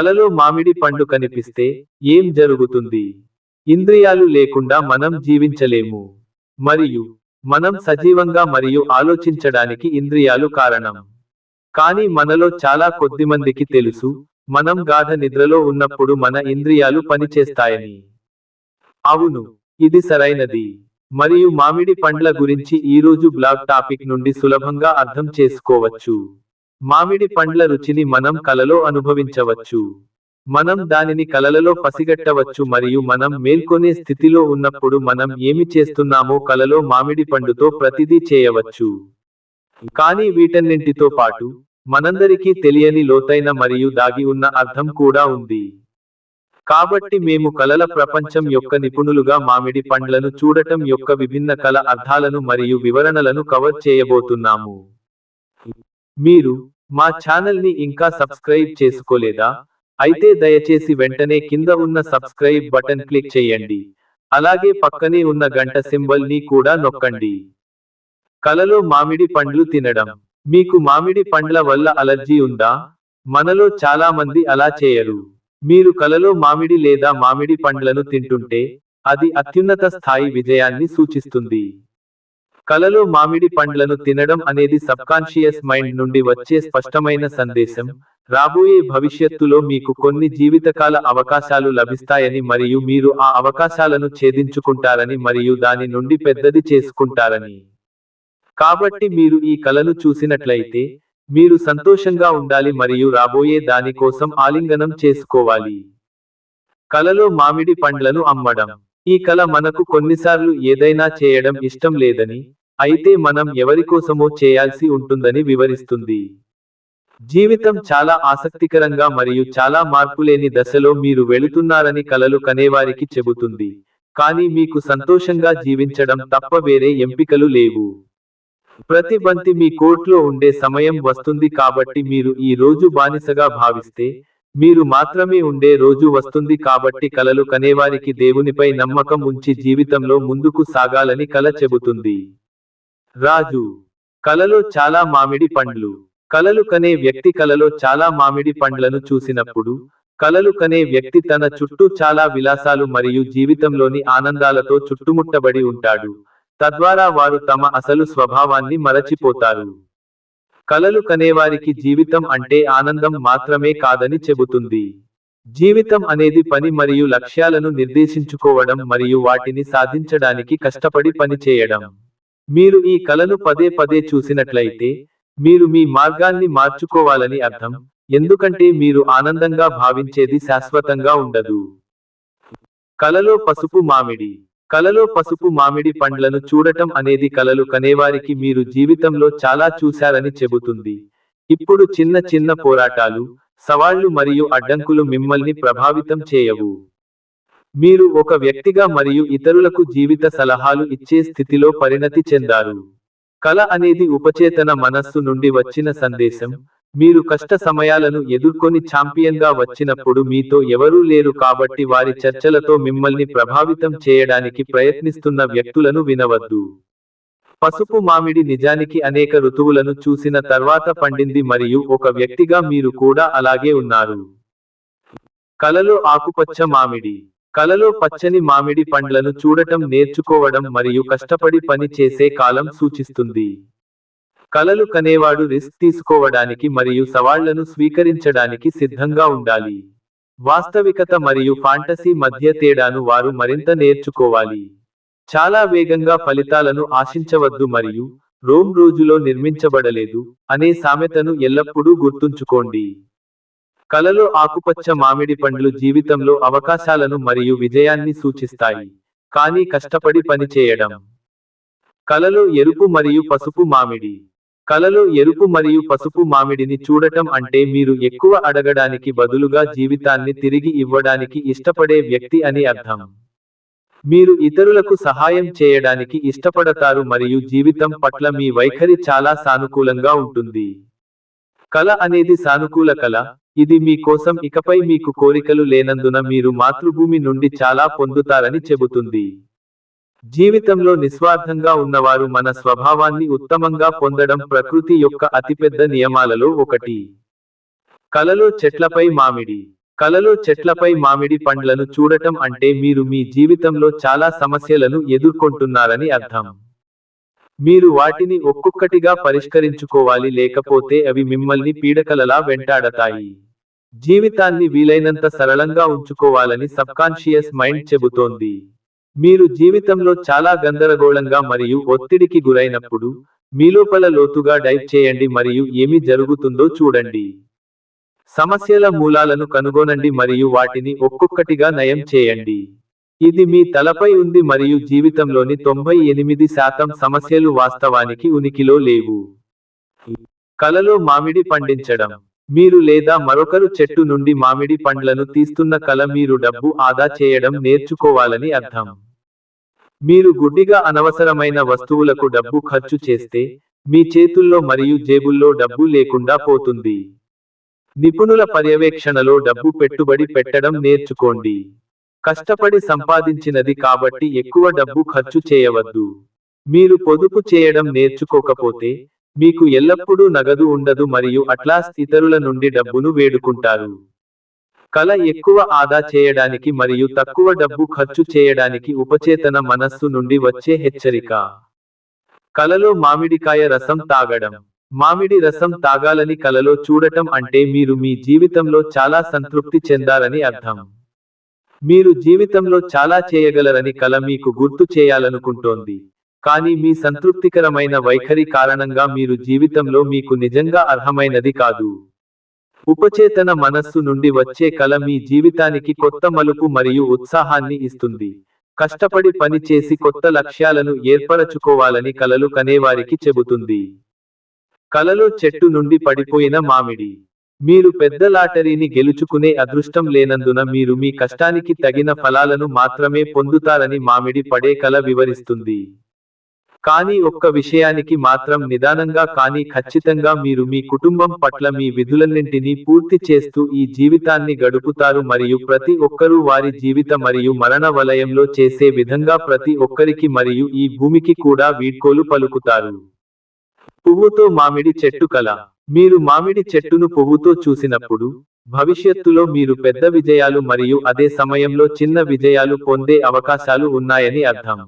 కలలో మామిడి పండు కనిపిస్తే ఏం జరుగుతుంది? ఇంద్రియాలు లేకుండా మనం జీవించలేము. మరియు మనం సజీవంగా మరియు ఆలోచించడానికి ఇంద్రియాలు కారణం. కానీ మనలో చాలా కొద్దిమందికి తెలుసు మనం గాఢ నిద్రలో ఉన్నప్పుడు మన ఇంద్రియాలు పనిచేస్తాయని. అవును ఇది సరైనది. మరియు మామిడి పండ్ల గురించి ఈ రోజు బ్లాగ్ టాపిక్ నుండి సులభంగా అర్థం చేసుకోవచ్చు. మామిడి పండ్ల రుచిని మనం కలలో అనుభవించవచ్చు. మనం దానిని కలలలో పసిగట్టవచ్చు మరియు మనం మేల్కొనే స్థితిలో ఉన్నప్పుడు మనం ఏమి చేస్తున్నామో కలలో మామిడి పండుతో ప్రతిదీ చేయవచ్చు. కానీ వీటన్నింటితో పాటు మనందరికీ తెలియని లోతైన మరియు దాగి ఉన్న అర్థం కూడా ఉంది. కాబట్టి మేము కలల ప్రపంచం యొక్క నిపుణులుగా మామిడి పండ్లను చూడటం యొక్క విభిన్న కల అర్థాలను మరియు వివరణలను కవర్ చేయబోతున్నాము. మీరు మా ఛానల్ని ఇంకా సబ్స్క్రైబ్ చేసుకోలేదా? అయితే దయచేసి వెంటనే కింద ఉన్న సబ్స్క్రైబ్ బటన్ క్లిక్ చేయండి. అలాగే పక్కనే ఉన్న గంట సింబల్ని కూడా నొక్కండి. కలలో మామిడి పండ్లు తినడం. మీకు మామిడి పండ్ల వల్ల అలర్జీ ఉందా? మనలో చాలా మంది అలా చేయరు. మీరు కలలో మామిడి లేదా మామిడి పండ్లను తింటుంటే అది అత్యున్నత స్థాయి విజయాన్ని సూచిస్తుంది. కలలో మామిడి పండ్లను తినడం అనేది సబ్కాన్షియస్ మైండ్ నుండి వచ్చే స్పష్టమైన సందేశం. రాబోయే భవిష్యత్తులో మీకు కొన్ని జీవితకాల అవకాశాలు లభిస్తాయని మరియు మీరు ఆ అవకాశాలను ఛేదించుకుంటారని మరియు దాని నుండి పెద్దది చేసుకుంటారని. కాబట్టి మీరు ఈ కలను చూసినట్లయితే మీరు సంతోషంగా ఉండాలి మరియు రాబోయే దాని కోసం ఆలింగనం చేసుకోవాలి. కలలో మామిడి పండ్లను అమ్మడం. ఈ కల మనకు కొన్నిసార్లు ఏదైనా చేయడం ఇష్టం లేదని అయితే మనం ఎవరికోసమో చేయాల్సి ఉంటుందని వివరిస్తుంది. జీవితం చాలా ఆసక్తికరంగా మరియు చాలా మార్పులేని దశలో మీరు వెళుతున్నారని కలలు కనేవారికి చెబుతుంది. కానీ మీకు సంతోషంగా జీవించడం తప్ప వేరే ఎంపికలు లేవు. ప్రతి బంతి మీ కోర్టులో ఉండే సమయం వస్తుంది కాబట్టి మీరు ఈ రోజు బానిసగా భావిస్తే మీరు మాత్రమే ఉండే రోజు వస్తుంది కాబట్టి కలలు కనేవారికి దేవునిపై నమ్మకం ఉంచి జీవితంలో ముందుకు సాగాలని కల చెబుతుంది. రాజు కలలో చాలా మామిడి పండ్లు. కలలు కనే వ్యక్తి కలలో చాలా మామిడి పండ్లను చూసినప్పుడు కలలు కనే వ్యక్తి తన చుట్టూ చాలా విలాసాలు మరియు జీవితంలోని ఆనందాలతో చుట్టుముట్టబడి ఉంటాడు. తద్వారా వారు తమ అసలు స్వభావాన్ని మరచిపోతారు. కలలు కనేవారికి జీవితం అంటే ఆనందం మాత్రమే కాదని చెబుతుంది. జీవితం అనేది పని మరియు లక్ష్యాలను నిర్దేశించుకోవడం మరియు వాటిని సాధించడానికి కష్టపడి పనిచేయడం. మీరు ఈ కలను పదే పదే చూసినట్లయితే మీరు మీ మార్గాన్ని మార్చుకోవాలని అర్థం ఎందుకంటే మీరు ఆనందంగా భావించేది శాశ్వతంగా ఉండదు. కలలో పసుపు మామిడి కలలో పసుపు మామిడి పండ్లను చూడటం అనేది కలలు కనేవారికి మీరు జీవితంలో చాలా చూశారని చెబుతుంది. ఇప్పుడు చిన్న చిన్న పోరాటాలు సవాళ్ళు మరియు అడ్డంకులు మిమ్మల్ని ప్రభావితం చేయవు. మీరు ఒక వ్యక్తిగా మరియు ఇతరులకు జీవిత సలహాలు ఇచ్చే స్థితిలో పరిణతి చెందారు. కళ అనేది ఉపచేతన మనస్సు నుండి వచ్చిన సందేశం మీరు కష్ట సమయాలను ఎదుర్కొని ఛాంపియన్గా వచ్చినప్పుడు మీతో ఎవరూ లేరు కాబట్టి వారి చర్చలతో మిమ్మల్ని ప్రభావితం చేయడానికి ప్రయత్నిస్తున్న వ్యక్తులను వినవద్దు. పసుపు మామిడి నిజానికి అనేక ఋతువులను చూసిన తర్వాత పండింది మరియు ఒక వ్యక్తిగా మీరు కూడా అలాగే ఉన్నారు. కలలో ఆకుపచ్చ మామిడి. కలలో పచ్చని మామిడి పండ్లను చూడటం నేర్చుకోవడం మరియు కష్టపడి పని చేసే కాలం సూచిస్తుంది. కలలు కనేవాడు రిస్క్ తీసుకోవడానికి మరియు సవాళ్ళను స్వీకరించడానికి సిద్ధంగా ఉండాలి. వాస్తవికత మరియు ఫాంటసీ మధ్య తేడాను వారు మరింత నేర్చుకోవాలి. చాలా వేగంగా ఫలితాలను ఆశించవద్దు మరియు రోమ్ రోజులో నిర్మించబడలేదు అనే సామెతను ఎల్లప్పుడూ గుర్తుంచుకోండి. కలలో ఆకుపచ్చ మామిడి పండ్లు జీవితంలో అవకాశాలను మరియు విజయాన్ని సూచిస్తాయి కానీ కష్టపడి పనిచేయడం. కలలో ఎరుపు మరియు పసుపు మామిడి. కలలో ఎరుపు మరియు పసుపు మామిడిని చూడటం అంటే మీరు ఎక్కువ అడగడానికి బదులుగా జీవితాన్ని తిరిగి ఇవ్వడానికి ఇష్టపడే వ్యక్తి అని అర్థం. మీరు ఇతరులకు సహాయం చేయడానికి ఇష్టపడతారు మరియు జీవితం పట్ల మీ వైఖరి చాలా సానుకూలంగా ఉంటుంది. కళ అనేది సానుకూల కళ ఇది మీ కోసం ఇకపై మీకు కోరికలు లేనందున మీరు మాతృభూమి నుండి చాలా పొందుతారని చెబుతుంది. జీవితంలో నిస్వార్థంగా ఉన్నవారు మన స్వభావాన్ని ఉత్తమంగా పొందడం ప్రకృతి యొక్క అతిపెద్ద నియమాలలో ఒకటి. కలలో చెట్లపై మామిడి. కలలో చెట్లపై మామిడి పండ్లను చూడటం అంటే మీరు మీ జీవితంలో చాలా సమస్యలను ఎదుర్కొంటున్నారని అర్థం. మీరు వాటిని ఒక్కొక్కటిగా పరిష్కరించుకోవాలి లేకపోతే అవి మిమ్మల్ని పీడకలలా వెంటాడతాయి. జీవితాన్ని వీలైనంత సరళంగా ఉంచుకోవాలని సబ్కాన్షియస్ మైండ్ చెబుతోంది. మీరు జీవితంలో చాలా గందరగోళంగా మరియు ఒత్తిడికి గురైనప్పుడు మీలోపల లోతుగా డైవ్ చేయండి మరియు ఏమి జరుగుతుందో చూడండి. సమస్యల మూలాలను కనుగొనండి మరియు వాటిని ఒక్కొక్కటిగా నయం చేయండి. ఇది మీ తలపై ఉంది మరియు జీవితంలోని తొంభై ఎనిమిది శాతం సమస్యలు వాస్తవానికి ఉనికిలో లేవు. కలలో మామిడి పండించడం. మీరు లేదా మరొకరు చెట్టు నుండి మామిడి పండ్లను తీస్తున్న కల మీరు డబ్బు ఆదా చేయడం నేర్చుకోవాలని అర్థం. మీరు గుడ్డిగా అనవసరమైన వస్తువులకు డబ్బు ఖర్చు చేస్తే మీ చేతుల్లో మరియు జేబుల్లో డబ్బు లేకుండా పోతుంది. నిపుణుల పర్యవేక్షణలో డబ్బు పెట్టుబడి పెట్టడం నేర్చుకోండి. కష్టపడి సంపాదించినది కాబట్టి ఎక్కువ డబ్బు ఖర్చు చేయవద్దు. మీరు పొదుపు చేయడం నేర్చుకోకపోతే మీకు ఎల్లప్పుడూ నగదు ఉండదు మరియు అట్లాస్ ఇతరుల నుండి డబ్బును వేడుకుంటారు. కల ఎక్కువ ఆదా చేయడానికి మరియు తక్కువ డబ్బు ఖర్చు చేయడానికి ఉపచేతన మనస్సు నుండి వచ్చే హెచ్చరిక. కలలో మామిడికాయ రసం తాగడం. మామిడి రసం తాగాలని కలలో చూడటం అంటే మీరు మీ జీవితంలో చాలా సంతృప్తి చెందాలని అర్థం. మీరు జీవితంలో చాలా చేయగలరని కల మీకు గుర్తు చేయాలనుకుంటోంది. కానీ మీ సంతృప్తికరమైన వైఖరి కారణంగా మీరు జీవితంలో మీకు నిజంగా అర్హమైనది కాదు. ఉపచేతన మనస్సు నుండి వచ్చే కల మీ జీవితానికి కొత్త మలుపు మరియు ఉత్సాహాన్ని ఇస్తుంది. కష్టపడి పని చేసి కొత్త లక్ష్యాలను ఏర్పరచుకోవాలని కలలు కనేవారికి చెబుతుంది. కలలో చెట్టు నుండి పడిపోయిన మామిడి. మీరు పెద్ద లాటరీని గెలుచుకునే అదృష్టం లేనందున మీరు మీ కష్టానికి తగిన ఫలాలను మాత్రమే పొందుతారని మామిడి పడే కల వివరిస్తుంది. కానీ ఒక్క విషయానికి మాత్రం నిదానంగా కానీ ఖచ్చితంగా మీరు మీ కుటుంబం పట్ల మీ విధులన్నింటినీ పూర్తి చేస్తూ ఈ జీవితాన్ని గడుపుతారు మరియు ప్రతి ఒక్కరూ వారి జీవిత మరియు మరణ వలయంలో చేసే విధంగా ప్రతి ఒక్కరికి మరియు ఈ భూమికి కూడా వీడ్కోలు పలుకుతారు. పువ్వుతో మామిడి చెట్టు కల. మీరు మామిడి చెట్టును పువ్వుతో చూసినప్పుడు భవిష్యత్తులో మీరు పెద్ద విజయాలు మరియు అదే సమయంలో చిన్న విజయాలు పొందే అవకాశాలు ఉన్నాయని అర్థం.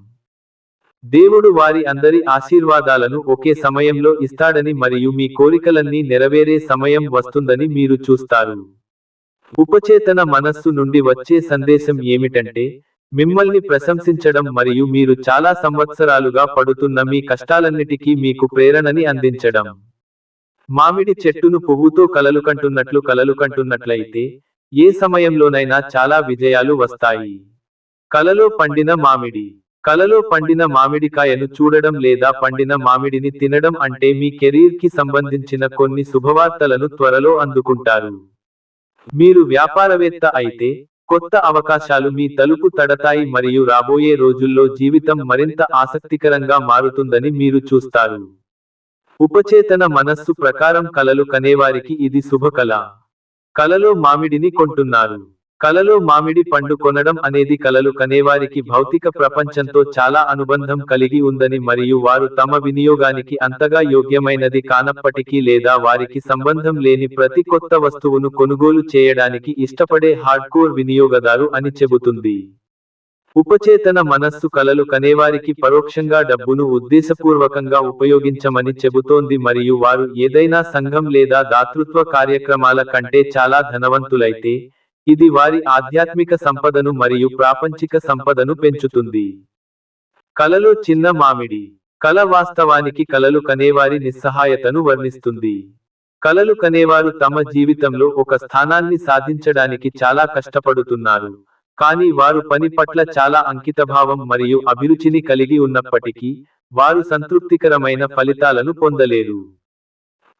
దేవుడు వారి అందరి ఆశీర్వాదాలను ఒకే సమయంలో ఇస్తాడని మరియు మీ కోరికలన్నీ నెరవేరే సమయం వస్తుందని మీరు చూస్తారు. ఉపచేతన మనస్సు నుండి వచ్చే సందేశం ఏమిటంటే మిమ్మల్ని ప్రశంసించడం మరియు మీరు చాలా సంవత్సరాలుగా పడుతున్న మీ కష్టాలన్నిటికీ మీకు ప్రేరణని అందించడం. మామిడి చెట్టును పువ్వుతో కలలుకంటున్నట్లు కంటున్నట్లు కంటున్నట్లయితే ఏ సమయంలోనైనా చాలా విజయాలు వస్తాయి. కలలో పండిన మామిడి కలలో పండిన మామిడికాయను చూడడం లేదా పండిన మామిడిని తినడం అంటే మీ కెరీర్కి సంబంధించిన కొన్ని శుభవార్తలను త్వరలో అందుకుంటారు. మీరు వ్యాపారవేత్త అయితే కొత్త అవకాశాలు మీ తలుపు తడతాయి మరియు రాబోయే రోజుల్లో జీవితం మరింత ఆసక్తికరంగా మారుతుందని మీరు చూస్తారు. ఉపచేతన మనస్సు ప్రకారం కలలు కనేవారికి ఇది శుభకళ. కలలో మామిడిని కొంటున్నారు. కలలో మామిడి పండు కొనడం అనేది కలలు కనేవారికి భౌతిక ప్రపంచంతో చాలా అనుబంధం కలిగి ఉందని మరియు వారు తమ వినియోగానికి అంతగా యోగ్యమైనది కానప్పటికీ లేదా వారికి సంబంధం లేని ప్రతి కొత్త వస్తువును కొనుగోలు చేయడానికి ఇష్టపడే హార్డ్కోర్ వినియోగదారు అని చెబుతుంది. ఉపచేతన మనస్సు కలలు కనేవారికి పరోక్షంగా డబ్బును ఉద్దేశపూర్వకంగా ఉపయోగించమని చెబుతోంది మరియు వారు ఏదైనా సంఘం లేదా దాతృత్వ కార్యక్రమాల కంటే చాలా ధనవంతులైతే ఇది వారి ఆధ్యాత్మిక సంపదను మరియు ప్రాపంచిక సంపదను పెంచుతుంది. కలలో చిన్న మామిడి కల వాస్తవానికి కలలు కనేవారి నిస్సహాయతను వర్ణిస్తుంది. కలలు కనేవారు తమ జీవితంలో ఒక స్థానాన్ని సాధించడానికి చాలా కష్టపడుతున్నారు. కానీ వారు పని పట్ల చాలా అంకితభావం మరియు అభిరుచిని కలిగి ఉన్నప్పటికీ వారు సంతృప్తికరమైన ఫలితాలను పొందలేరు.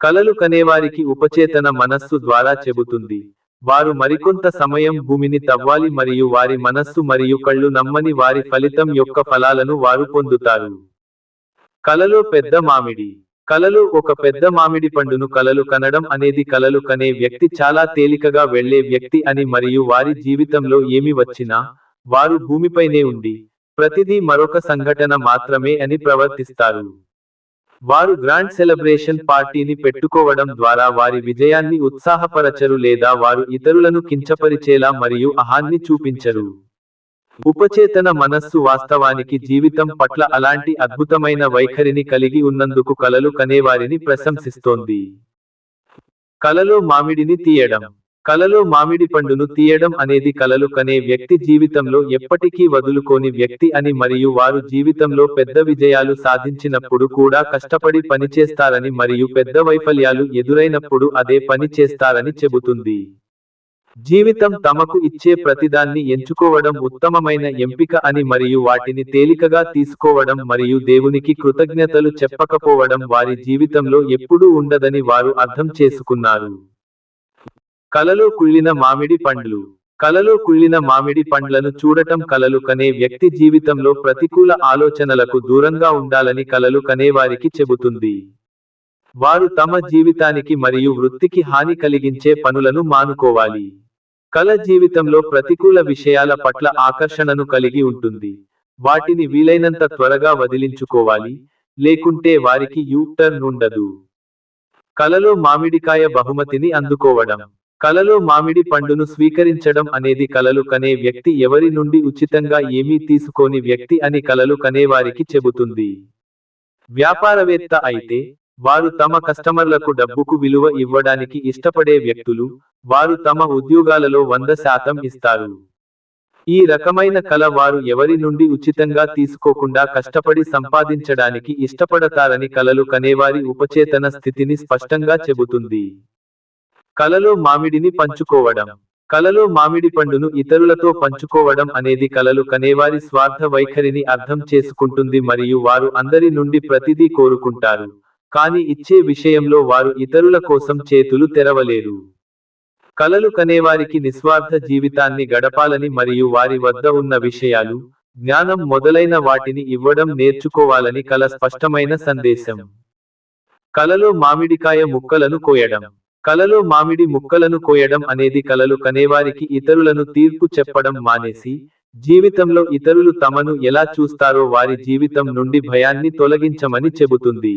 కలలు కనేవారికి ఉపచేతన మనస్సు ద్వారా చెబుతుంది. వారు మరికొంత సమయం భూమిని తవ్వాలి మరియు వారి మనస్సు మరియు కళ్ళు నమ్మని వారి ఫలితం యొక్క ఫలాలను వారు పొందుతారు. కలలో పెద్ద మామిడి. కలలో ఒక పెద్ద మామిడి పండును కలలు కనడం అనేది కలలు కనే వ్యక్తి చాలా తేలికగా వెళ్ళే వ్యక్తి అని మరియు వారి జీవితంలో ఏమి వచ్చినా వారు భూమిపైనే ఉండి ప్రతిదీ మరొక సంఘటన మాత్రమే అని ప్రవర్తిస్తారు. వారు గ్రాండ్ సెలబ్రేషన్ పార్టీని పెట్టుకోవడం ద్వారా వారి విజయాన్ని ఉత్సాహపరచరు లేదా వారు ఇతరులను కించపరిచేలా మరియు అహాన్ని చూపించరు. ఉపచేతన మనస్సు వాస్తవానికి జీవితం పట్ల అలాంటి అద్భుతమైన వైఖరిని కలిగి ఉన్నందుకు కలలు కనేవారిని ప్రశంసిస్తోంది. కలలో మామిడిని తీయడం. కలలో మామిడి పండును తీయడం అనేది కలలు కనే వ్యక్తి జీవితంలో ఎప్పటికీ వదులుకోని వ్యక్తి అని మరియు వారు జీవితంలో పెద్ద విజయాలు సాధించినప్పుడు కూడా కష్టపడి పనిచేస్తారని మరియు పెద్ద వైఫల్యాలు ఎదురైనప్పుడు అదే పని చేస్తారని చెబుతుంది. జీవితం తమకు ఇచ్చే ప్రతిదాన్ని ఎంచుకోవడం ఉత్తమమైన ఎంపిక అని మరియు వాటిని తేలికగా తీసుకోవడం మరియు దేవునికి కృతజ్ఞతలు చెప్పకపోవడం వారి జీవితంలో ఎప్పుడూ ఉండదని వారు అర్థం చేసుకున్నారు. కలలో కుళ్ళిన మామిడి పండ్లు. కలలో కుళ్ళిన మామిడి పండ్లను చూడటం కలలు కనే వ్యక్తి జీవితంలో ప్రతికూల ఆలోచనలకు దూరంగా ఉండాలని కలలు కనేవారికి చెబుతుంది. వారు తమ జీవితానికి మరియు వృత్తికి హాని కలిగించే పనులను మానుకోవాలి. కల జీవితంలో ప్రతికూల విషయాల పట్ల ఆకర్షణను కలిగి ఉంటుంది. వాటిని వీలైనంత త్వరగా వదిలించుకోవాలి. లేకుంటే వారికి యూ టర్న్ ఉండదు. కలలో మామిడికాయ బహుమతిని అందుకోవడం. కలలో మామిడి పండును స్వీకరించడం అనేది కలలు కనే వ్యక్తి ఎవరి నుండి ఉచితంగా ఏమీ తీసుకోని వ్యక్తి అని కలలు కనేవారికి చెబుతుంది. వ్యాపారవేత్త అయితే వారు తమ కస్టమర్లకు డబ్బుకు విలువ ఇవ్వడానికి ఇష్టపడే వ్యక్తులు వారు తమ ఉద్యోగాలలో వంద శాతం ఇస్తారు. ఈ రకమైన కళ వారు ఎవరి నుండి ఉచితంగా తీసుకోకుండా కష్టపడి సంపాదించడానికి ఇష్టపడతారని కలలు కనేవారి ఉపచేతన స్థితిని స్పష్టంగా చెబుతుంది. కలలో మామిడిని పంచుకోవడం. కలలో మామిడి పండును ఇతరులతో పంచుకోవడం అనేది కలలు కనేవారి స్వార్థ వైఖరిని అర్థం చేసుకుంటుంది మరియు వారు అందరి నుండి ప్రతిదీ కోరుకుంటారు. కానీ ఇచ్చే విషయంలో వారు ఇతరుల కోసం చేతులు తెరవలేరు. కలలు కనేవారికి నిస్వార్థ జీవితాన్ని గడపాలని మరియు వారి వద్ద ఉన్న విషయాలు జ్ఞానం మొదలైన వాటిని ఇవ్వడం నేర్చుకోవాలని కల స్పష్టమైన సందేశం. కలలో మామిడికాయ ముక్కలను కోయడం. కలలో మామిడి ముక్కలను కోయడం అనేది కలలు కనేవారికి ఇతరులను తీర్పు చెప్పడం మానేసి జీవితంలో ఇతరులు తమను ఎలా చూస్తారో వారి జీవితం నుండి భయాన్ని తొలగించమని చెబుతుంది.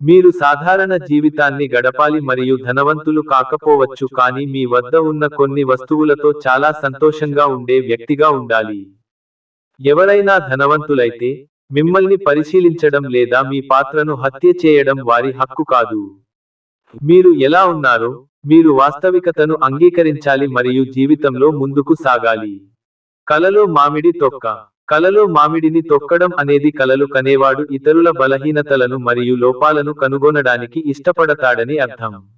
మీరు సాధారణ జీవితాన్ని గడపాలి మరియు ధనవంతులు కాకపోవచ్చు కానీ మీ వద్ద ఉన్న కొన్ని వస్తువులతో చాలా సంతోషంగా ఉండే వ్యక్తిగా ఉండాలి. ఎవరైనా ధనవంతులైతే మిమ్మల్ని పరిశీలించడం లేదా మీ పాత్రను హత్య చేయడం వారి హక్కు కాదు. మీరు ఎలా ఉన్నారో? మీరు వాస్తవికతను అంగీకరించాలి మరియు జీవితంలో ముందుకు సాగాలి. కలలో మామిడి తొక్క. కలలో మామిడిని తొక్కడం అనేది కలలు కనేవాడు ఇతరుల బలహీనతలను మరియు లోపాలను కనుగొనడానికి ఇష్టపడతాడని అర్థం.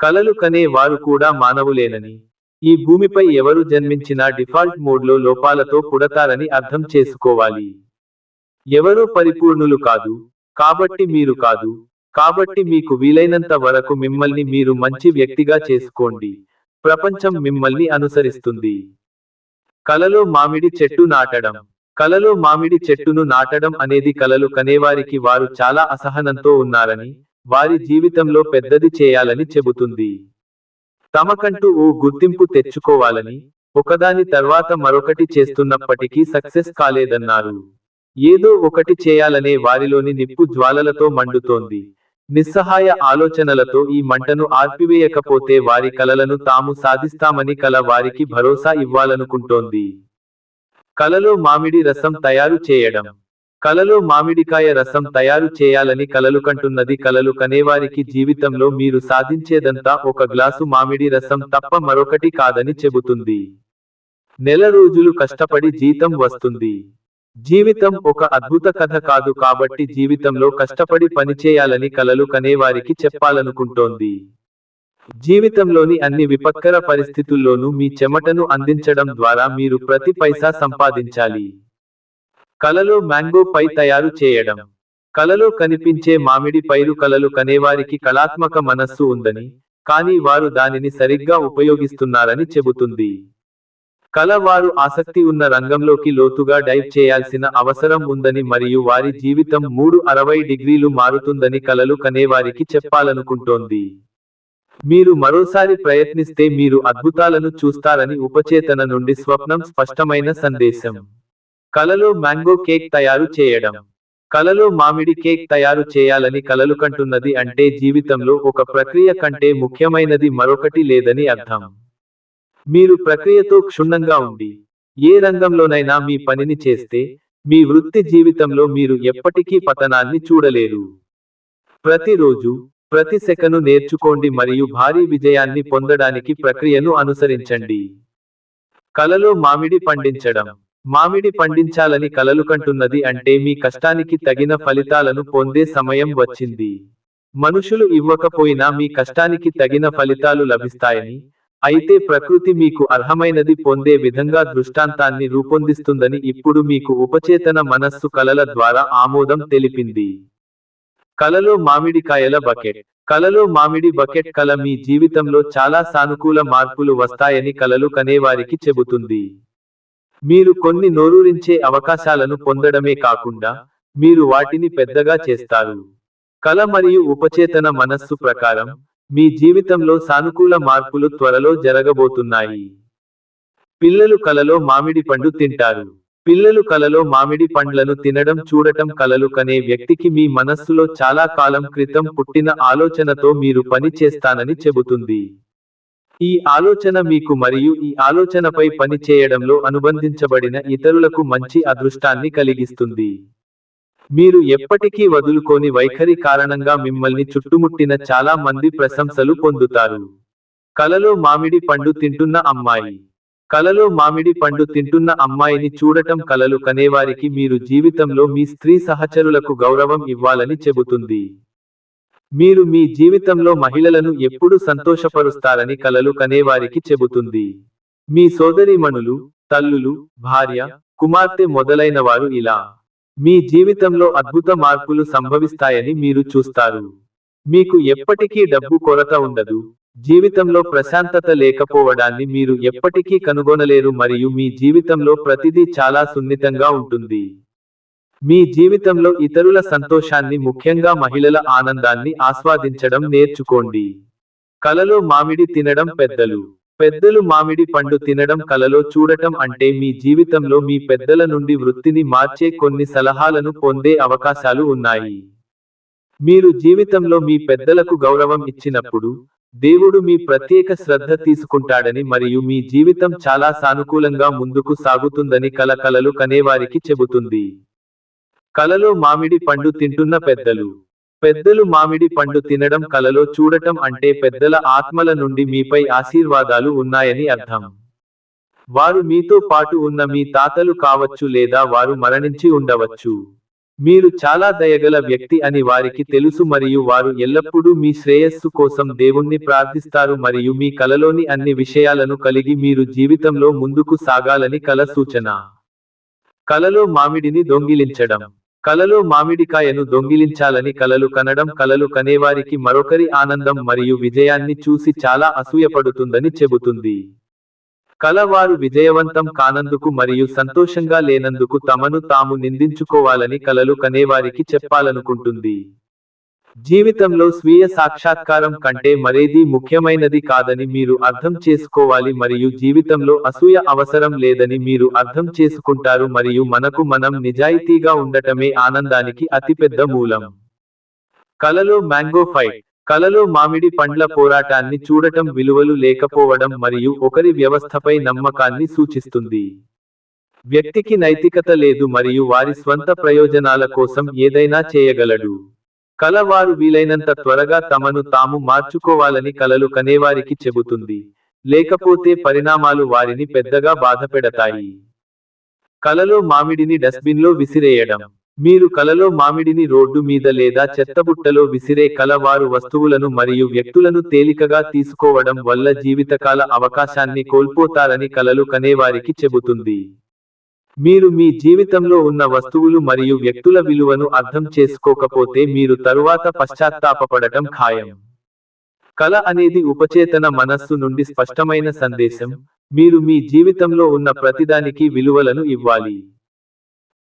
కలలు కనే వారు కూడా మానవులేనని. ఈ భూమిపై ఎవరు జన్మించినా డిఫాల్ట్ మోడ్లో లోపాలతో పుడతారని అర్థం చేసుకోవాలి. ఎవరూ పరిపూర్ణులు కాదు. కాబట్టి మీరు కాదు. కాబట్టి మీకు వీలైనంత వరకు మిమ్మల్ని మీరు మంచి వ్యక్తిగా చేసుకోండి. ప్రపంచం మిమ్మల్ని అనుసరిస్తుంది. కలలో మామిడి చెట్టు నాటడం. కలలో మామిడి చెట్టును నాటడం అనేది కలలు కనేవారికి వారు చాలా అసహనంతో ఉన్నారని వారి జీవితంలో పెద్దది చేయాలని చెబుతుంది. తమకంటూ ఓ గుర్తింపు తెచ్చుకోవాలని ఒకదాని తర్వాత మరొకటి చేస్తున్నప్పటికీ సక్సెస్ కాలేదన్నారు. ఏదో ఒకటి చేయాలనే వారిలోని నిప్పు జ్వాలలతో మండుతోంది. నిస్సహాయ ఆలోచనలతో ఈ మంటను ఆర్పివేయకపోతే వారి కలలను తాము సాధిస్తామని కల వారికి భరోసా ఇవ్వాలనుకుంటోంది. కలలో మామిడి రసం తయారు చేయడం. కలలో మామిడికాయ రసం తయారు చేయాలని కలలు కంటున్నది కలలు కనేవారికి జీవితంలో మీరు సాధించేదంతా ఒక గ్లాసు మామిడి రసం తప్ప మరొకటి కాదని చెబుతుంది. నెల రోజులు కష్టపడి జీతం వస్తుంది. జీవితం ఒక అద్భుత కథ కాదు కాబట్టి జీవితంలో కష్టపడి పనిచేయాలని కలలు కనేవారికి చెప్పాలనుకుంటోంది. జీవితంలోని అన్ని విపత్కర పరిస్థితుల్లోనూ మీ చెమటను అందించడం ద్వారా మీరు ప్రతి పైసా సంపాదించాలి. కలలో మ్యాంగో పై తయారు చేయడం. కలలో కనిపించే మామిడి పైరు కలలు కనేవారికి కళాత్మక మనస్సు ఉందని కానీ వారు దానిని సరిగ్గా ఉపయోగిస్తున్నారని చెబుతుంది. కల వారు ఆసక్తి ఉన్న రంగంలోకి లోతుగా డైవ్ చేయాల్సిన అవసరం ఉందని మరియు వారి జీవితం మూడు అరవై డిగ్రీలు మారుతుందని కలలు కనేవారికి చెప్పాలనుకుంటోంది. మీరు మరోసారి ప్రయత్నిస్తే మీరు అద్భుతాలను చూస్తారని ఉపచేతన నుండి స్వప్నం స్పష్టమైన సందేశం. కలలో మ్యాంగో కేక్ తయారు చేయడం. కలలో మామిడి కేక్ తయారు చేయాలని కలలు కంటున్నది అంటే జీవితంలో ఒక ప్రక్రియ కంటే ముఖ్యమైనది మరొకటి లేదని అర్థం. మీరు ప్రక్రియతో క్షుణ్ణంగా ఉండి ఏ రంగంలోనైనా మీ పనిని చేస్తే మీ వృత్తి జీవితంలో మీరు ఎప్పటికీ పతనాన్ని చూడలేరు. ప్రతిరోజు ప్రతి సెకను నేర్చుకోండి మరియు భారీ విజయాన్ని పొందడానికి ప్రక్రియను అనుసరించండి. కలలో మామిడి పండించడం. మామిడి పండించాలని కలలు కంటున్నది అంటే మీ కష్టానికి తగిన ఫలితాలను పొందే సమయం వచ్చింది. మనుషులు ఇవ్వకపోయినా మీ కష్టానికి తగిన ఫలితాలు లభిస్తాయని అయితే ప్రకృతి మీకు అర్హమైనది పొందే విధంగా దృష్టాంతాన్ని రూపొందిస్తుందని ఇప్పుడు మీకు ఉపచేతన మనస్సు కలల ద్వారా ఆమోదం తెలిపింది. కలలో మామిడికాయల బకెట్. కలలో మామిడి బకెట్ కల మీ జీవితంలో చాలా సానుకూల మార్పులు వస్తాయని కలలు కనేవారికి చెబుతుంది. మీరు కొన్ని నోరూరించే అవకాశాలను పొందడమే కాకుండా మీరు వాటిని పెద్దగా చేస్తారు. కల మరియు ఉపచేతన మనస్సు ప్రకారం మీ జీవితంలో సానుకూల మార్పులు త్వరలో జరగబోతున్నాయి. పిల్లలు కలలో మామిడి పండు తింటారు. పిల్లలు కలలో మామిడి పండ్లను తినడం చూడటం కలలు కనే వ్యక్తికి మీ మనస్సులో చాలా కాలం క్రితం పుట్టిన ఆలోచనతో మీరు పని చేస్తానని చెబుతుంది. ఈ ఆలోచన మీకు మరియు ఈ ఆలోచనపై పని చేయడంలో అనుబంధించబడిన ఇతరులకు మంచి అదృష్టాన్ని కలిగిస్తుంది. మీరు ఎప్పటికీ వదులుకోని వైఖరి కారణంగా మిమ్మల్ని చుట్టుముట్టిన చాలా మంది ప్రశంసలు పొందుతారు. కలలో మామిడి పండు తింటున్న అమ్మాయి. కలలో మామిడి పండు తింటున్న అమ్మాయిని చూడటం కలలు కనేవారికి మీరు జీవితంలో మీ స్త్రీ సహచరులకు గౌరవం ఇవ్వాలని చెబుతుంది. మీరు మీ జీవితంలో మహిళలను ఎప్పుడు సంతోషపరుస్తారని కలలు కనేవారికి చెబుతుంది. మీ సోదరిమణులు తల్లులు భార్య కుమార్తె మొదలైన వారు ఇలా మీ జీవితంలో అద్భుత మార్పులు సంభవిస్తాయని మీరు చూస్తారు. మీకు ఎప్పటికీ డబ్బు కొరత ఉండదు. జీవితంలో ప్రశాంతత లేకపోవడాన్ని మీరు ఎప్పటికీ కనుగొనలేరు మరియు మీ జీవితంలో ప్రతిదీ చాలా సున్నితంగా ఉంటుంది. మీ జీవితంలో ఇతరుల సంతోషాన్ని ముఖ్యంగా మహిళల ఆనందాన్ని ఆస్వాదించడం నేర్చుకోండి. కలలో మామిడి తినడం పెద్దలు. పెద్దలు మామిడి పండు తినడం కలలో చూడటం అంటే మీ జీవితంలో మీ పెద్దల నుండి వృత్తిని మార్చే కొన్ని సలహాలను పొందే అవకాశాలు ఉన్నాయి. మీరు జీవితంలో మీ పెద్దలకు గౌరవం ఇచ్చినప్పుడు దేవుడు మీ ప్రత్యేక శ్రద్ధ తీసుకుంటాడని మరియు మీ జీవితం చాలా సానుకూలంగా ముందుకు సాగుతుందని కల కలలు కనేవారికి చెబుతుంది. కలలో మామిడి పండు తింటున్న పెద్దలు పెద్దలు మామిడి పండు తినడం కలలో చూడటం అంటే పెద్దల ఆత్మల నుండి మీపై ఆశీర్వాదాలు ఉన్నాయని అర్థం. వారు మీతో పాటు ఉన్న మీ తాతలు కావచ్చు లేదా వారు మరణించి ఉండవచ్చు. మీరు చాలా దయగల వ్యక్తి అని వారికి తెలుసు మరియు వారు ఎల్లప్పుడూ మీ శ్రేయస్సు కోసం దేవుణ్ణి ప్రార్థిస్తారు మరియు మీ కలలోని అన్ని విషయాలను కలిగి మీరు జీవితంలో ముందుకు సాగాలని కల సూచన. కలలో మామిడిని దొంగిలించడం. కలలో మామిడికాయను దొంగిలించాలని కలలు కనడం కలలు కనేవారికి మరొకరి ఆనందం మరియు విజయాన్ని చూసి చాలా అసూయపడుతుందని చెబుతుంది. కల వారు విజయవంతం కానందుకు మరియు సంతోషంగా లేనందుకు తమను తాము నిందించుకోవాలని కలలు కనేవారికి చెప్పాలనుకుంటుంది. జీవితంలో స్వీయ సాక్షాత్కారం కంటే మరేదీ ముఖ్యమైనది కాదని మీరు అర్థం చేసుకోవాలి మరియు జీవితంలో అసూయ అవసరం లేదని మీరు అర్థం చేసుకుంటారు మరియు మనకు మనం నిజాయితీగా ఉండటమే ఆనందానికి అతిపెద్ద మూలం. కలలో మ్యాంగో ఫైట్. కలలో మామిడి పండ్ల పోరాటాన్ని చూడటం విలువలు లేకపోవడం మరియు ఒకరి వ్యవస్థపై నమ్మకాన్ని సూచిస్తుంది. వ్యక్తికి నైతికత లేదు మరియు వారి స్వంత ప్రయోజనాల కోసం ఏదైనా చేయగలడు. కలవారు వీలైనంత త్వరగా తమను తాము మార్చుకోవాలని కలలు కనేవారికి చెబుతుంది. లేకపోతే పరిణామాలు వారిని పెద్దగా బాధపెడతాయి. కలలో మామిడిని డస్ట్బిన్లో విసిరేయడం. మీరు కలలో మామిడిని రోడ్డు మీద లేదా చెత్తబుట్టలో విసిరే కల వారు వస్తువులను మరియు వ్యక్తులను తేలికగా తీసుకోవడం వల్ల జీవితకాల అవకాశాన్ని కోల్పోతారని కలలు కనేవారికి చెబుతుంది. మీరు మీ జీవితంలో ఉన్న వస్తువులు మరియు వ్యక్తుల విలువను అర్థం చేసుకోకపోతే మీరు తరువాత పశ్చాత్తాపపడటం ఖాయం. కళ అనేది ఉపచేతన మనస్సు నుండి స్పష్టమైన సందేశం. మీరు మీ జీవితంలో ఉన్న ప్రతిదానికి విలువలను ఇవ్వాలి.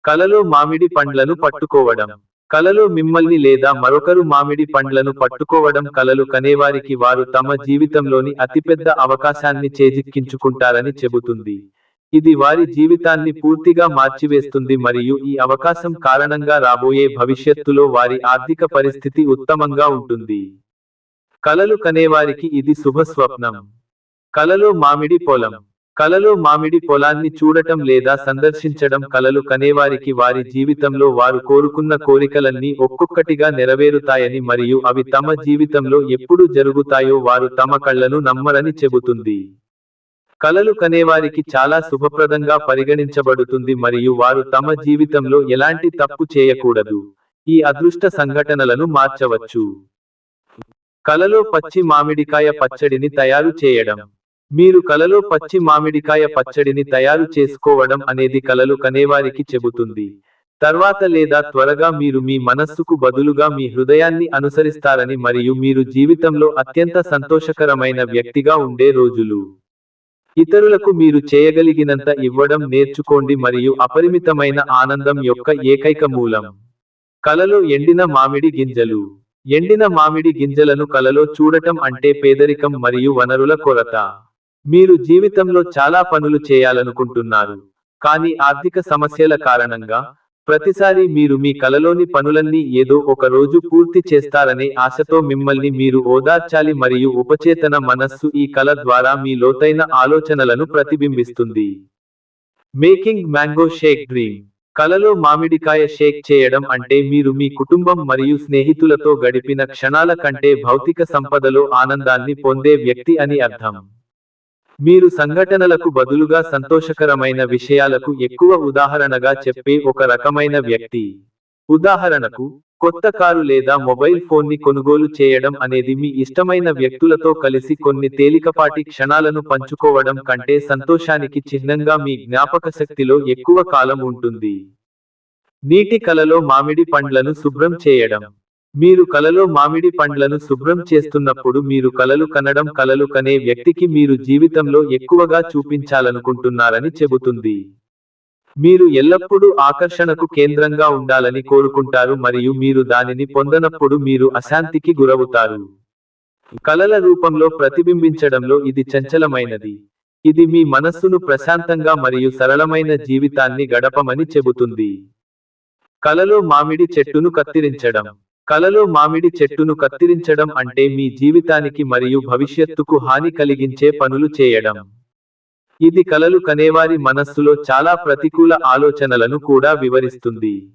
కలలో మామిడి పండ్లను పట్టుకోవడం. కలలో మిమ్మల్ని లేదా మరొకరు మామిడి పండ్లను పట్టుకోవడం కలలు కనేవారికి వారు తమ జీవితంలోని అతిపెద్ద అవకాశాన్ని చేజిక్కించుకుంటారని చెబుతుంది. ఇది వారి జీవితాన్ని పూర్తిగా మార్చివేస్తుంది మరియు ఈ అవకాశం కారణంగా రాబోయే భవిష్యత్తులో వారి ఆర్థిక పరిస్థితి ఉత్తమంగా ఉంటుంది. కలలు కనేవారికి ఇది శుభ స్వప్నం కలలో మామిడి పొలం. కలలో మామిడి పొలాన్ని చూడటం లేదా సందర్శించడం కలలు కనేవారికి వారి జీవితంలో వారు కోరుకున్న కోరికలన్నీ ఒక్కొక్కటిగా నెరవేరుతాయని మరియు అవి తమ జీవితంలో ఎప్పుడు జరుగుతాయో వారు తమ కళ్ళను నమ్మరని చెబుతుంది. కలలు కనేవారికి చాలా శుభప్రదంగా పరిగణించబడుతుంది మరియు వారు తమ జీవితంలో ఎలాంటి తప్పు చేయకూడదు. ఈ అదృష్ట సంఘటనలను మార్చవచ్చు. కలలో పచ్చి మామిడికాయ పచ్చడిని తయారు చేయడం. మీరు కలలో పచ్చి మామిడికాయ పచ్చడిని తయారు చేసుకోవడం అనేది కలలు కనేవారికి చెబుతుంది. తర్వాత లేదా త్వరగా మీరు మీ మనస్సుకు బదులుగా మీ హృదయాన్ని అనుసరిస్తారని మరియు మీరు జీవితంలో అత్యంత సంతోషకరమైన వ్యక్తిగా ఉండే రోజులు. ఇతరులకు మీరు చేయగలిగినంత ఇవ్వడం నేర్చుకోండి మరియు అపరిమితమైన ఆనందం యొక్క ఏకైక మూలం. కలలో ఎండిన మామిడి గింజలు. ఎండిన మామిడి గింజలను కలలో చూడటం అంటే పేదరికం మరియు వనరుల కొరత. మీరు జీవితంలో చాలా పనులు చేయాలనుకుంటున్నారు. కానీ ఆర్థిక సమస్యల కారణంగా ప్రతిసారి మీరు మీ కలలోని పనులన్నీ ఏదో ఒక రోజు పూర్తి చేస్తారనే ఆశతో మిమ్మల్ని మీరు ఓదార్చాలి మరియు ఉపచేతన మనస్సు ఈ కల ద్వారా మీ లోతైన ఆలోచనలను ప్రతిబింబిస్తుంది. Making mango shake dream. కలలో మామిడికాయ షేక్ చేయడం అంటే మీరు మీ కుటుంబం మరియు స్నేహితులతో గడిపిన క్షణాల కంటే భౌతిక సంపదలో ఆనందాన్ని పొందే వ్యక్తి అని అర్థం. మీరు సంఘటనలకు బదులుగా సంతోషకరమైన విషయాలకు ఎక్కువ ఉదాహరణగా చెప్పే ఒక రకమైన వ్యక్తి. ఉదాహరణకు కొత్త కారు లేదా మొబైల్ ఫోన్ని కొనుగోలు చేయడం అనేది మీ ఇష్టమైన వ్యక్తులతో కలిసి కొన్ని తేలికపాటి క్షణాలను పంచుకోవడం కంటే సంతోషానికి చిహ్నంగా మీ జ్ఞాపకశక్తిలో ఎక్కువ కాలం ఉంటుంది. నీటి కలలో మామిడి పండ్లను శుభ్రం చేయడం. మీరు కలలో మామిడి పండ్లను శుభ్రం చేస్తున్నప్పుడు మీరు కలలు కనడం కలలు కనే వ్యక్తికి మీరు జీవితంలో ఎక్కువగా చూపించాలనుకుంటున్నారని చెబుతుంది. మీరు ఎల్లప్పుడూ ఆకర్షణకు కేంద్రంగా ఉండాలని కోరుకుంటారు మరియు మీరు దానిని పొందనప్పుడు మీరు అశాంతికి గురవుతారు. కలల రూపంలో ప్రతిబింబించడంలో ఇది చంచలమైనది. ఇది మీ మనస్సును ప్రశాంతంగా మరియు సరళమైన జీవితాన్ని గడపమని చెబుతుంది. కలలో మామిడి చెట్టును కత్తిరించడం. కలలో మామిడి చెట్టును కత్తిరించడం అంటే మీ జీవితానికి మరియు భవిష్యత్తుకు హాని కలిగించే పనులు చేయడం. ఇది కలలు కనేవారి మనస్సులో చాలా ప్రతికూల ఆలోచనలను కూడా వివరిస్తుంది.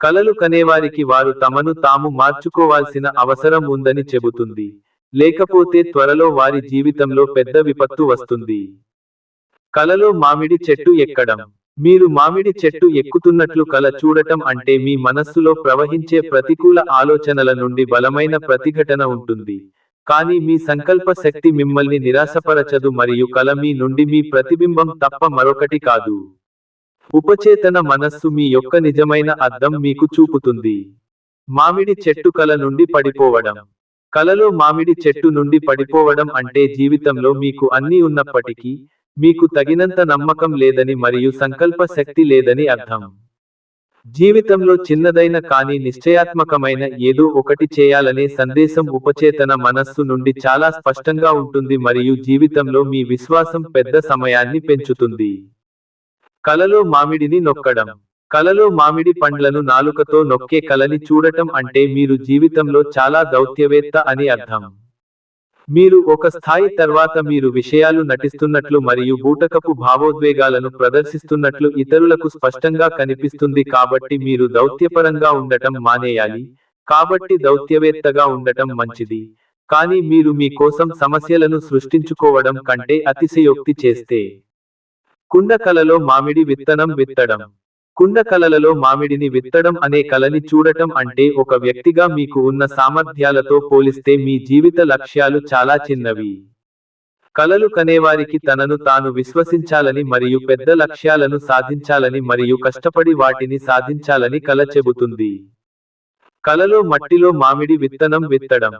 కలలు కనేవారికి వారు తమను తాము మార్చుకోవాల్సిన అవసరం ఉందని చెబుతుంది. లేకపోతే త్వరలో వారి జీవితంలో పెద్ద విపత్తు వస్తుంది. కలలో మామిడి చెట్టు ఎక్కడం. మీరు మామిడి చెట్టు ఎక్కుతున్నట్లు కల చూడటం అంటే మీ మనస్సులో ప్రవహించే ప్రతికూల ఆలోచనల నుండి బలమైన ప్రతిఘటన ఉంటుంది. కానీ మీ సంకల్ప శక్తి మిమ్మల్ని నిరాశపరచదు మరియు కల మీ నుండి మీ ప్రతిబింబం తప్ప మరొకటి కాదు. ఉపచేతన మనస్సు మీ యొక్క నిజమైన అద్దం మీకు చూపుతుంది. మామిడి చెట్టు కల నుండి పడిపోవడం. కలలో మామిడి చెట్టు నుండి పడిపోవడం అంటే జీవితంలో మీకు అన్నీ ఉన్నప్పటికీ మీకు తగినంత నమ్మకం లేదని మరియు సంకల్ప శక్తి లేదని అర్థం. జీవితంలో చిన్నదైన కానీ నిశ్చయాత్మకమైన ఏదో ఒకటి చేయాలనే సందేశం ఉపచేతన మనస్సు నుండి చాలా స్పష్టంగా ఉంటుంది మరియు జీవితంలో మీ విశ్వాసం పెద్ద సమయాన్ని పెంచుతుంది. కలలో మామిడిని నొక్కడం. కలలో మామిడి పండ్లను నాలుకతో నొక్కే కలని చూడటం అంటే మీరు జీవితంలో చాలా దౌత్యవేత్త అని అర్థం. మీరు ఒక స్థాయి తర్వాత మీరు విషయాలు నటిస్తున్నట్లు మరియు బూటకపు భావోద్వేగాలను ప్రదర్శిస్తున్నట్లు ఇతరులకు స్పష్టంగా కనిపిస్తుంది కాబట్టి మీరు దౌత్యపరంగా ఉండటం మానేయాలి. కాబట్టి దౌత్యవేత్తగా ఉండటం మంచిది. కానీ మీరు మీ కోసం సమస్యలను సృష్టించుకోవడం కంటే అతిశయోక్తి చేస్తే. కుండ కలలో మామిడి విత్తనం విత్తడం. కుండ కలలలో మామిడిని విత్తడం అనే కలని చూడటం అంటే ఒక వ్యక్తిగా మీకు ఉన్న సామర్థ్యాలతో పోలిస్తే మీ జీవిత లక్ష్యాలు చాలా చిన్నవి. కలలు కనేవారికి తనను తాను విశ్వసించాలని మరియు పెద్ద లక్ష్యాలను సాధించాలని మరియు కష్టపడి వాటిని సాధించాలని కల చెబుతుంది. కలలో మట్టిలో మామిడి విత్తనం విత్తడం.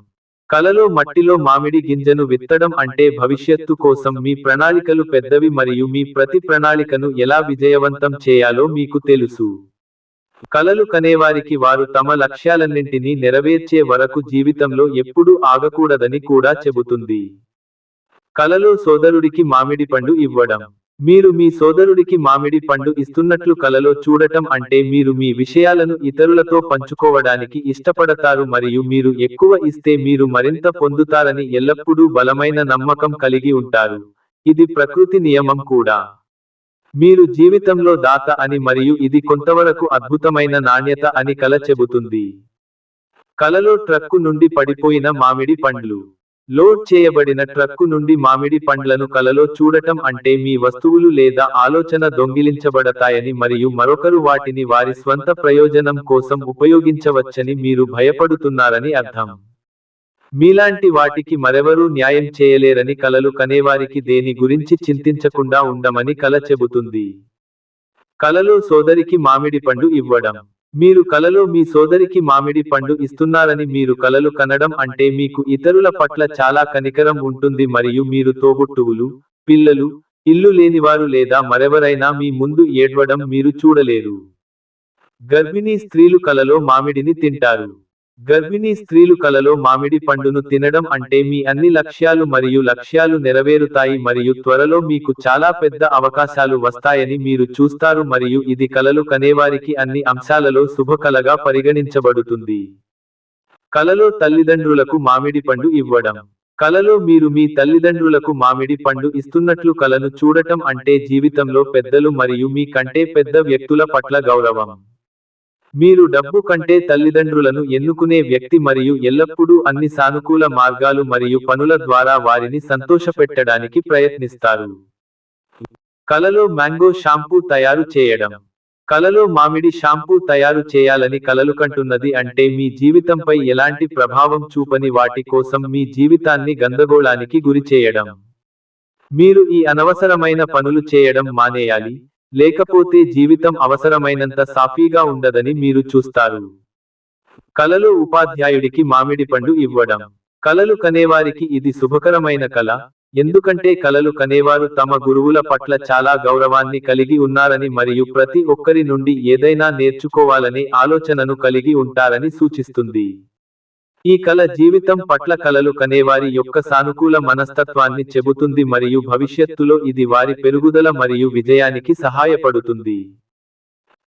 కలలో మట్టిలో మామిడి గింజను విత్తడం అంటే భవిష్యత్తు కోసం మీ ప్రణాళికలు పెద్దవి మరియు మీ ప్రతి ప్రణాళికను ఎలా విజయవంతం చేయాలో మీకు తెలుసు. కలలు కనేవారికి వారు తమ లక్ష్యాలన్నింటినీ నెరవేర్చే వరకు జీవితంలో ఎప్పుడూ ఆగకూడదని కూడా చెబుతుంది. కలలో సోదరుడికి మామిడి పండు ఇవ్వడం. మీరు మీ సోదరుడికి మామిడి పండు ఇస్తున్నట్లు కలలో చూడటం అంటే మీరు మీ విషయాలను ఇతరులతో పంచుకోవడానికి ఇష్టపడతారు మరియు మీరు ఎక్కువ ఇస్తే మీరు మరింత పొందుతారని ఎల్లప్పుడూ బలమైన నమ్మకం కలిగి ఉంటారు. ఇది ప్రకృతి నియమం కూడా. మీరు జీవితంలో దాత అని మరియు ఇది కొంతవరకు అద్భుతమైన నాణ్యత అని కల చెబుతుంది. కలలో ట్రక్కు నుండి పడిపోయిన మామిడి పండ్లు. లోడ్ చేయబడిన ట్రక్కు నుండి మామిడి పండ్లను కలలో చూడటం అంటే మీ వస్తువులు లేదా ఆలోచన దొంగిలించబడతాయని మరియు మరొకరు వాటిని వారి స్వంత ప్రయోజనం కోసం ఉపయోగించవచ్చని మీరు భయపడుతున్నారని అర్థం. మీలాంటి వాటికి మరెవరూ న్యాయం చేయలేరని కలలు కనేవారికి దేని గురించి చింతించకుండా ఉండమని కల చెబుతుంది. కలలో సోదరికి మామిడి పండు ఇవ్వడం. మీరు కలలో మీ సోదరికి మామిడి పండు ఇస్తున్నారని మీరు కలలు కనడం అంటే మీకు ఇతరుల పట్ల చాలా కనికరం ఉంటుంది మరియు మీరు తోబుట్టువులు పిల్లలు ఇల్లు లేనివారు లేదా మరెవరైనా మీ ముందు ఏడ్వడం మీరు చూడలేరు. గర్భిణీ స్త్రీలు కలలో మామిడిని తింటారు. గర్భిణీ స్త్రీలు కలలో మామిడి పండును తినడం అంటే మీ అన్ని లక్ష్యాలు మరియు లక్ష్యాలు నెరవేరుతాయి మరియు త్వరలో మీకు చాలా పెద్ద అవకాశాలు వస్తాయని మీరు చూస్తారు మరియు ఇది కలలు కనేవారికి అన్ని అంశాలలో శుభకలగా పరిగణించబడుతుంది. కలలో తల్లిదండ్రులకు మామిడి పండు ఇవ్వడం. కలలో మీరు మీ తల్లిదండ్రులకు మామిడి పండు ఇస్తున్నట్లు కలను చూడటం అంటే జీవితంలో పెద్దలు మరియు మీ కంటే పెద్ద వ్యక్తుల పట్ల గౌరవం. మీరు డబ్బు కంటే తల్లిదండ్రులను ఎన్నుకునే వ్యక్తి మరియు ఎల్లప్పుడూ అన్ని సానుకూల మార్గాలు మరియు పనుల ద్వారా వారిని సంతోషపెట్టడానికి ప్రయత్నిస్తారు. కలలో మ్యాంగో షాంపూ తయారు చేయడం. కలలో మామిడి షాంపూ తయారు చేయాలని కలలు కంటున్నది అంటే మీ జీవితంపై ఎలాంటి ప్రభావం చూపని వాటి కోసం మీ జీవితాన్ని గందరగోళానికి గురి చేయడం. మీరు ఈ అనవసరమైన పనులు చేయడం మానేయాలి. లేకపోతే జీవితం అవసరమైనంత సాఫీగా ఉండదని మీరు చూస్తారు. కలలో ఉపాధ్యాయుడికి మామిడి పండు ఇవ్వడం. కలలు కనేవారికి ఇది శుభకరమైన కళ. ఎందుకంటే కలలు కనేవారు తమ గురువుల పట్ల చాలా గౌరవాన్ని కలిగి ఉన్నారని మరియు ప్రతి ఒక్కరి నుండి ఏదైనా నేర్చుకోవాలనే ఆలోచనను కలిగి ఉంటారని సూచిస్తుంది. ఈ కళ జీవితం పట్ల కలలు కనేవారి యొక్క సానుకూల మనస్తత్వాన్ని చెబుతుంది మరియు భవిష్యత్తులో ఇది వారి పెరుగుదల మరియు విజయానికి సహాయపడుతుంది.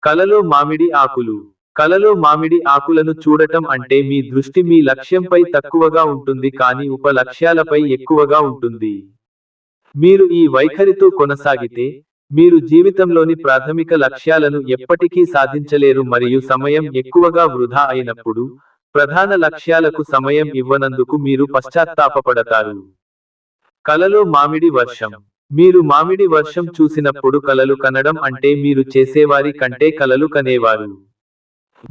కలలో మామిడి ఆకులు. కలలో మామిడి ఆకులను చూడటం అంటే మీ దృష్టి మీ లక్ష్యంపై తక్కువగా ఉంటుంది కానీ ఉప లక్ష్యాలపై ఎక్కువగా ఉంటుంది. మీరు ఈ వైఖరితో కొనసాగితే మీరు జీవితంలోని ప్రాథమిక లక్ష్యాలను ఎప్పటికీ సాధించలేరు మరియు సమయం ఎక్కువగా వృధా అయినప్పుడు ప్రధాన లక్ష్యాలకు సమయం ఇవ్వనందుకు మీరు పశ్చాత్తాపడతారు కలలో మామిడి వర్షం. మీరు మామిడి వర్షం చూసినప్పుడు కలలు కనడం అంటే మీరు చేసేవారి కంటే కలలు కనేవారు.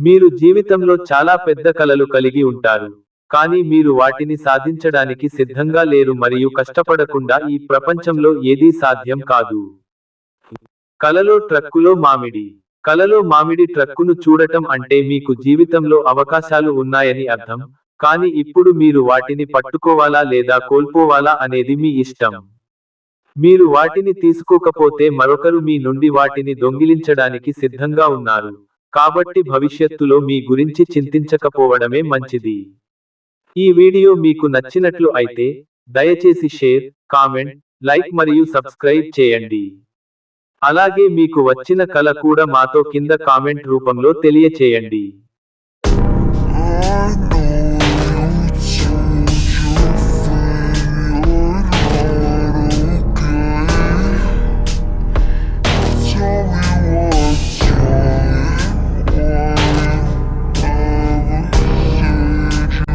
మీరు జీవితంలో చాలా పెద్ద కలలు కలిగి ఉంటారు. కానీ మీరు వాటిని సాధించడానికి సిద్ధంగా లేరు మరియు కష్టపడకుండా ఈ ప్రపంచంలో ఏదీ సాధ్యం కాదు. కలలో ట్రక్కులో మామిడి. కలలో మామిడి ట్రక్కును చూడటం అంటే మీకు జీవితంలో అవకాశాలు ఉన్నాయని అర్థం కానీ ఇప్పుడు మీరు వాటిని పట్టుకోవాలా లేదా కోల్పోవాలా అనేది మీ ఇష్టం. మీరు వాటిని తీసుకోకపోతే మరొకరు మీ నుండి వాటిని దొంగిలించడానికి సిద్ధంగా ఉన్నారు కాబట్టి భవిష్యత్తులో మీ గురించి చింతించకపోవడమే మంచిది. ఈ వీడియో మీకు నచ్చినట్లు అయితే దయచేసి షేర్ కామెంట్ లైక్ మరియు సబ్స్క్రైబ్ చేయండి. అలాగే మీకు వచ్చిన కళ కూడా మాతో కింద కామెంట్ రూపంలో తెలియచేయండి.